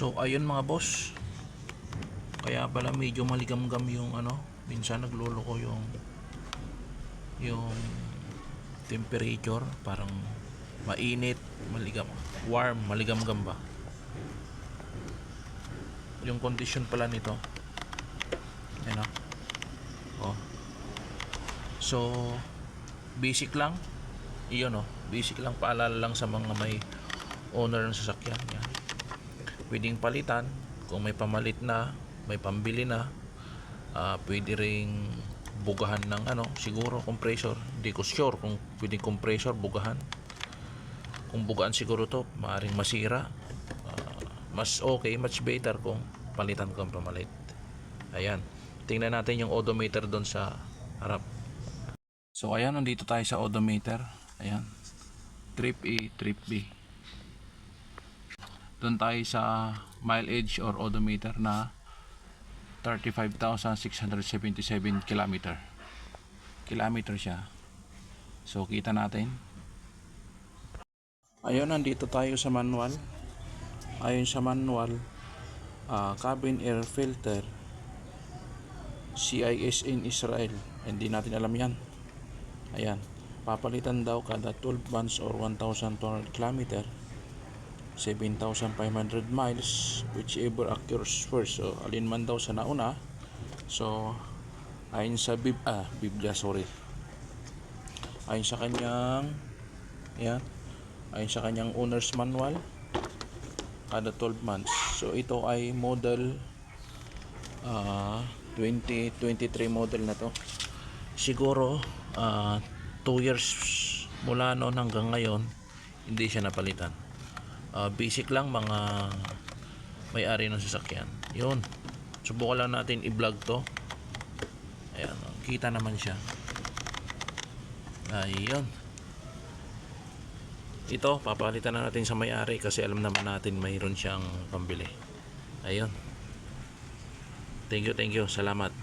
So ayun mga boss. Kaya pala medyo maligamgam yung ano, minsan nagluloko yung yung temperature, parang mainit, maligam, warm, maligamgam ba? Yung condition pala nito. Ano? Oh. So basic lang. Iyon oh, basic lang paalala lang sa mga may owner ng sasakyan yan. Pwedeng palitan kung may pamalit na, may pambili na. ah pwede ring bugahan ng ano, siguro compressor. Hindi ko sure kung pwedeng compressor bugahan. Kung bugaan siguro to, maaring masira. Ah, mas okay, much better kung palitan ko ang pamalit. Ayan. Tingnan natin yung odometer doon sa harap. So ayan, nandito tayo sa odometer. Ayan. Trip A, trip B. Doon tayo sa mileage or odometer na 35,677 kilometer. Kilometer siya. So kita natin. Ayun, nandito tayo sa manual. Ayon sa manual, ah, cabin air filter CIS in Israel. Hindi natin alam yan. Ayan. Papalitan daw kada 12 months or 1,200 km. 7,500 miles whichever occurs first. So, alin man daw sa nauna. So, ayon sa Bib ah, Biblia, sorry. Ayon sa kanyang yan. Ayon sa kanyang owner's manual kada 12 months. So, ito ay model ah 2023 model na to siguro 2 years mula noon hanggang ngayon hindi siya napalitan Ah, basic lang mga may-ari ng sasakyan. Yun. Subukan lang natin i-vlog to. Ayan kita naman siya. Ayun. Ito papalitan na natin sa may-ari kasi alam naman natin mayroon siyang pambili. Ayun. Thank you, thank you. Salamat.